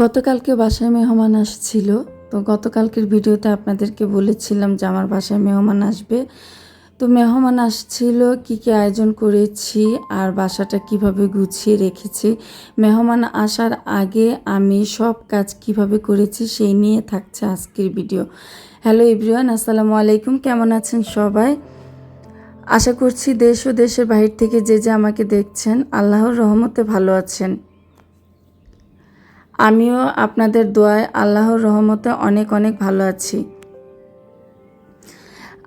গতকালকে বাসায় মেহমান আসছিল। তো গতকালকের ভিডিওতে আপনাদেরকে বলেছিলাম যে আমার বাসায় মেহমান আসবে। তো মেহমান আসছিল, কি কি আয়োজন করেছি আর বাসাটা কীভাবে গুছিয়ে রেখেছি। মেহমান আসার আগে আমি সব কাজ কীভাবে করেছি সেই নিয়ে থাকছে আজকের ভিডিও। হ্যালো এভরিওয়ান, আসসালামু আলাইকুম। কেমন আছেন সবাই? আশা করছি দেশ ও দেশের বাহির থেকে যে যে আমাকে দেখছেন, আল্লাহর রহমতে ভালো আছেন। আমিও আপনাদের দোয়ায় আল্লাহর রহমতে অনেক অনেক ভালো আছি।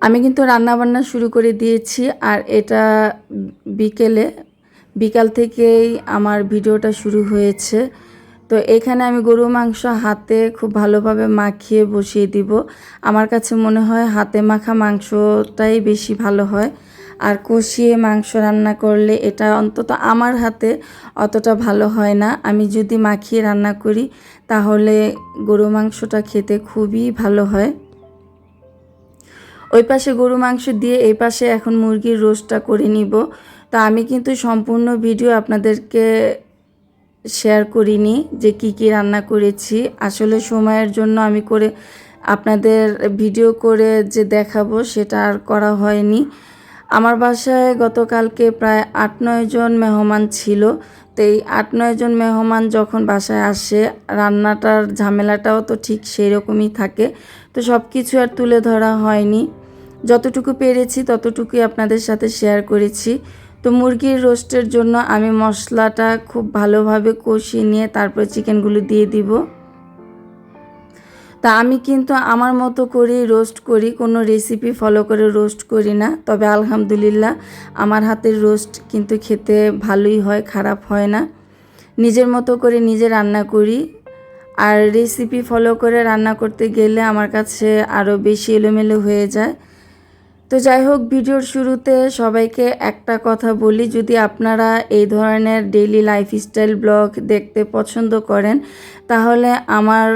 আমি কিন্তু রান্নাবান্না শুরু করে দিয়েছি আর এটা বিকেলে, বিকাল থেকেই আমার ভিডিওটা শুরু হয়েছে। তো এখানে আমি গরু মাংস হাতে খুব ভালোভাবে মাখিয়ে বসিয়ে দিব। আমার কাছে মনে হয় হাতে মাখা মাংসটাই বেশি ভালো হয়। আর কষিয়ে মাংস রান্না করলে এটা অন্তত আমার হাতে অতটা ভালো হয় না। আমি যদি মাখিয়ে রান্না করি, তাহলে গরু মাংসটা খেতে খুবই ভালো হয়। ওই পাশে গরু মাংস দিয়ে এই পাশে এখন মুরগির রোস্টটা করে নিব। তা আমি কিন্তু সম্পূর্ণ ভিডিও আপনাদেরকে শেয়ার করিনি যে কি কি রান্না করেছি। আসলে সময়ের জন্য আমি করে আপনাদের ভিডিও করে যে দেখাবো, সেটা আর করা হয়নি। আমার বাসায় গতকালকে প্রায় আট নয় জন মেহমান ছিল। তো এই আট নয় জন মেহমান যখন বাসায় আসে, রান্নাটার ঝামেলাটাও তো ঠিক সেই রকমই থাকে। তো সব কিছু আর তুলে ধরা হয়নি। যতটুকু পেরেছি ততটুকুই আপনাদের সাথে শেয়ার করেছি। তো মুরগির রোস্টের জন্য আমি মশলাটা খুব ভালোভাবে কষিয়ে নিয়ে তারপর চিকেনগুলো দিয়ে দিব। তা আমি কিন্তু আমার মতো করেই রোস্ট করি, কোনো রেসিপি ফলো করে রোস্ট করি না। তবে আলহামদুলিল্লাহ, আমার হাতের রোস্ট কিন্তু খেতে ভালোই হয়, খারাপ হয় না। নিজের মতো করে নিজে রান্না করি। আর রেসিপি ফলো করে রান্না করতে গেলে আমার কাছে আরও বেশি এলোমেলো হয়ে যায়। তো যাই হোক, ভিডিওর শুরুতে সবাইকে একটা কথা বলি, যদি আপনারা এই ধরনের ডেইলি লাইফস্টাইল ব্লগ দেখতে পছন্দ করেন, তাহলে আমার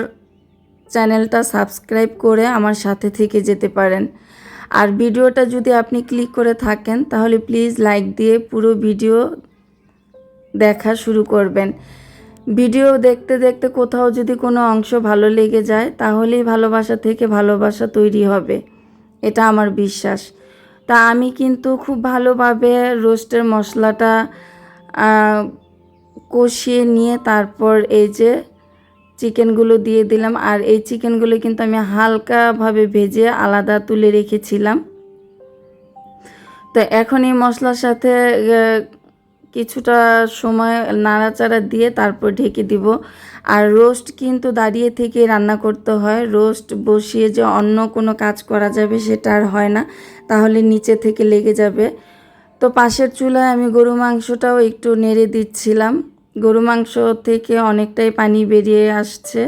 চ্যানেলটা সাবস্ক্রাইব করে আমার সাথে থেকে যেতে পারেন। আর ভিডিওটা যদি আপনি ক্লিক করে থাকেন, তাহলে প্লিজ লাইক দিয়ে পুরো ভিডিও দেখা শুরু করবেন। ভিডিও দেখতে দেখতে কোথাও যদি কোনো অংশ ভালো লেগে যায়, তাহলেই ভালোবাসা থেকে ভালোবাসা তৈরি হবে। এটা আমার বিশ্বাস। তা আমি কিন্তু খুব ভালোভাবে রোস্টের মশলাটা কষিয়ে নিয়ে তারপর এই যে চিকেনগুলো দিয়ে দিলাম। আর এই চিকেনগুলো কিন্তু আমি হালকাভাবে ভেজে আলাদা তুলে রেখেছিলাম। তো এখন এই মশলার সাথে কিছুটা সময় নাড়াচাড়া দিয়ে তারপর ঢেকে দিব। আর রোস্ট কিন্তু দাঁড়িয়ে থেকে রান্না করতে হয়। রোস্ট বসিয়ে যে অন্য কোনো কাজ করা যাবে সেটা আর হয় না। তাহলে নিচে থেকে লেগে যাবে। তো পাশের চুলায় আমি গরু মাংসটাও একটু নেড়ে দিচ্ছিলাম। গরু মাংস থেকে অনেকটাই পানি বেরিয়ে আসছে।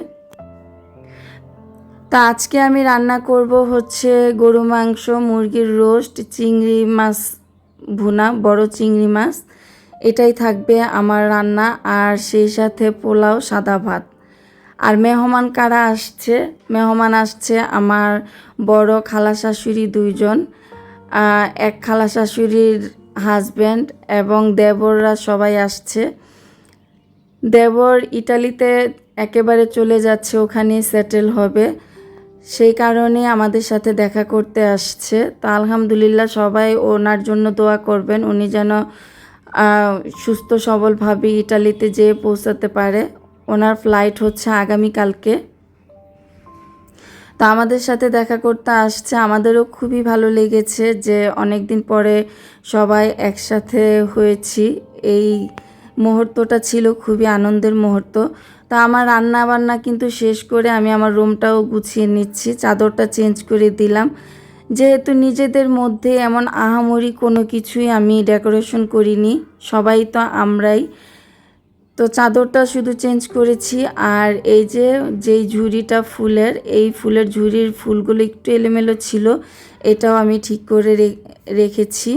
তা আজকে আমি রান্না করব হচ্ছে গরু মাংস, মুরগির রোস্ট, চিংড়ি মাছ ভুনা, বড় চিংড়ি মাছ। এটাই থাকবে আমার রান্না আর সেই সাথে পোলাও, সাদা ভাত। আর মেহমান কারা আসছে? মেহমান আসছে আমার বড় খালা শাশুড়ি দুইজন এক খালা শাশুড়ির হাজব্যান্ড এবং দেবররা সবাই আসছে। দেবর ইটালিতে একেবারে চলে যাচ্ছে, ওখানে সেটেল হবে। সেই কারণে আমাদের সাথে দেখা করতে আসছে। তো আলহামদুলিল্লাহ সবাই ওনার জন্য দোয়া করবেন, উনি যেন সুস্থ সবলভাবে ইটালিতে যেয়ে পৌঁছাতে পারে। ওনার ফ্লাইট হচ্ছে আগামীকালকে তো আমাদের সাথে দেখা করতে আসছে। আমাদেরও খুবই ভালো লেগেছে যে অনেক দিন পরে সবাই একসাথে হয়েছি। এই মুহূর্তটা ছিল খুবই আনন্দের মুহূর্ত। তা আমার রান্না বান্না কিন্তু শেষ করে আমি আমার রুমটাও গুছিয়ে নিচ্ছি, চাদরটা চেঞ্জ করে দিলাম। যেহেতু নিজেদের মধ্যে এমন আহামরি কোনো কিছুই আমি ডেকোরেশন করিনি, সবাই তো আমরাই। তো চাদরটা শুধু চেঞ্জ করেছি আর এই যে, যেই ঝুড়িটা ফুলের, এই ফুলের ঝুড়ির ফুলগুলো একটু এলোমেলো ছিল, এটাও আমি ঠিক করে রেখেছি।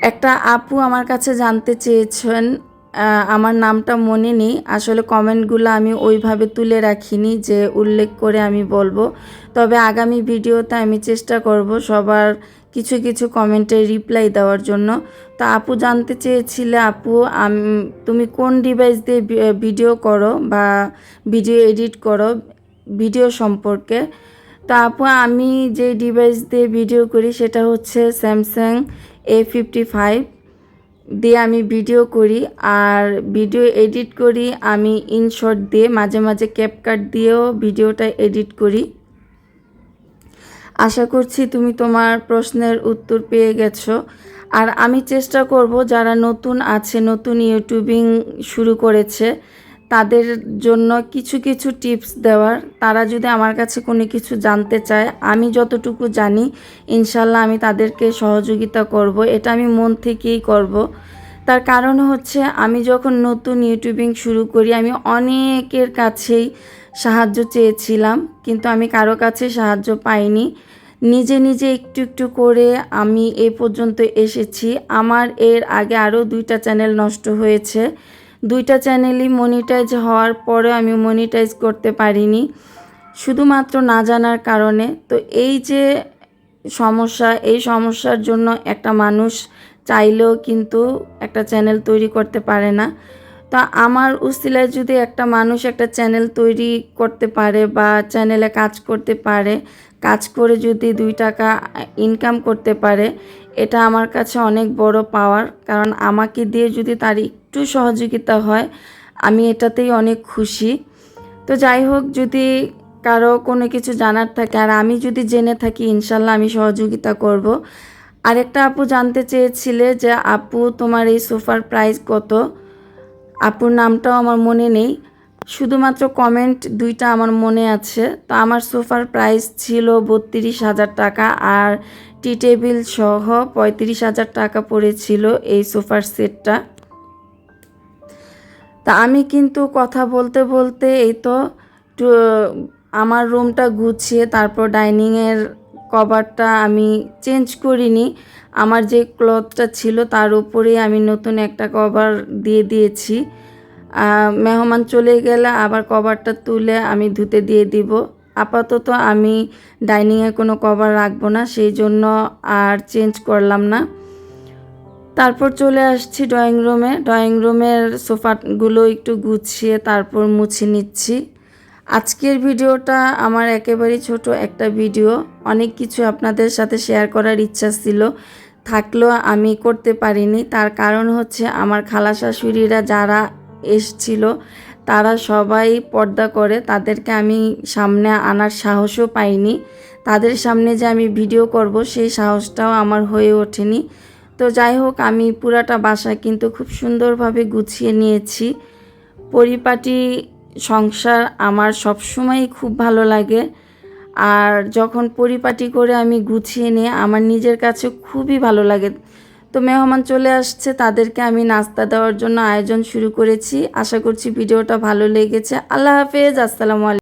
একটা আপু আমার কাছে জানতে চেয়েছেন আমার নামটা মনে নেই। আসলে কমেন্টগুলো আমি ওইভাবে তুলে রাখিনি যে উল্লেখ করে আমি বলব। তবে আগামী ভিডিওতে আমি চেষ্টা করব সবার কিছু কিছু কমেন্টে রিপ্লাই দেওয়ার জন্য। তো আপু জানতে চেয়েছিলে, আপু তুমি কোন ডিভাইস দিয়ে ভিডিও করো বা ভিডিও এডিট করো ভিডিও সম্পর্কে? তো আপু, আমি যে ডিভাইস দিয়ে ভিডিও করি সেটা হচ্ছে স্যামসাং এ ফিফটি ফাইভ দিয়ে আমি ভিডিও করি। আর ভিডিও এডিট করি, আমি ইনশর্ট দিয়ে মাঝে মাঝে ক্যাপকাট দিয়েও ভিডিওটা এডিট করি। আশা করছি তুমি তোমার প্রশ্নের উত্তর পেয়ে গেছো। আর আমি চেষ্টা করব, যারা নতুন আছে, নতুন ইউটিউবিং শুরু করেছে তাদের জন্য কিছু কিছু টিপস দেওয়ার। তারা যদি আমার কাছে কোনো কিছু জানতে চায়, আমি যতটুকু জানি, ইনশাল্লাহ আমি তাদেরকে সহযোগিতা করব। এটা আমি মন থেকেই করব। তার কারণ হচ্ছে, আমি যখন নতুন ইউটিউবিং শুরু করি, আমি অনেকের কাছেই সাহায্য চেয়েছিলাম, কিন্তু আমি কারও কাছে সাহায্য পাইনি। নিজে নিজে একটু একটু করে আমি এ পর্যন্ত এসেছি। আমার এর আগে আরও দুইটা চ্যানেল নষ্ট হয়েছে। দুইটা চ্যানেলই মনিটাইজ হওয়ার পরেও আমি মনিটাইজ করতে পারিনি, শুধুমাত্র না জানার কারণে। তো এই যে সমস্যা, এই সমস্যার জন্য একটা মানুষ চাইলেও কিন্তু একটা চ্যানেল তৈরি করতে পারে না। তো আমার উসিলায় যদি একটা মানুষ একটা চ্যানেল তৈরি করতে পারে বা চ্যানেলে কাজ করতে পারে, কাজ করে যদি দুই টাকা ইনকাম করতে পারে এটা আমার কাছে অনেক বড় পাওয়ার, কারণ আমাকে দিয়ে যদি তার একটু সহযোগিতা হয়, আমি এটাতেই অনেক খুশি। তো যাই হোক, যদি কারও কোনো কিছু জানার থাকে, আর আমি যদি জেনে থাকি, ইনশাল্লাহ আমি সহযোগিতা করব। আরেকটা আপু জানতে চেয়েছিলে যে, আপু, তোমার এই সোফার প্রাইস কত? আপুর নামটাও আমার মনে নেই। শুধুমাত্র কমেন্ট দুইটা আমার মনে আছে। তো আমার সোফার প্রাইস ছিল বত্রিশ হাজার টাকা, আর টি টেবিল সহ পঁয়ত্রিশ হাজার টাকা পড়েছিল এই সোফার সেটটা। তা আমি কিন্তু কথা বলতে বলতে এই তো আমার রুমটা গুছিয়ে তারপর ডাইনিংয়ের কভারটা আমি চেঞ্জ করিনি। আমার যে ক্লথটা ছিল তার উপরেই আমি নতুন একটা কভার দিয়ে দিয়েছি। মেহমান চলে গেলে আবার কভারটা তুলে আমি ধুতে দিয়ে দিব। আপাতত আমি ডাইনিংয়ে কোনো কভার রাখব না, সেই জন্য আর চেঞ্জ করলাম না। তারপর চলে আসছি ড্রয়িং রুমে। ড্রয়িং রুমের সোফাগুলো একটু গুছিয়ে তারপর মুছে নিচ্ছি। আজকের ভিডিওটা আমার একেবারেই ছোট একটা ভিডিও। অনেক কিছু আপনাদের সাথে শেয়ার করার ইচ্ছা ছিল, থাকলেও আমি করতে পারিনি। তার কারণ হচ্ছে আমার খালা শাশুড়িরা যারা এসছিল তারা সবাই পর্দা করে, তাদেরকে আমি সামনে আনার সাহসও পাইনি। তাদের সামনে যে আমি ভিডিও করব, সেই সাহসটাও আমার হয়ে ওঠেনি। তো যাই হোক, আমি পুরাটা বাসা কিন্তু খুব সুন্দরভাবে গুছিয়ে নিয়েছি। পরিপাটি সংসার আমার সবসময়ই খুব ভালো লাগে। আর যখন পরিপাটি করে আমি গুছিয়ে নিই আমার নিজের কাছে খুবই ভালো লাগে। তো মেহমান চলে আসছে, তাদেরকে আমি নাস্তা দেওয়ার জন্য আয়োজন শুরু করেছি। আশা করছি ভিডিওটা ভালো লেগেছে। আল্লাহ হাফেজ, আসসালামু আলাইকুম।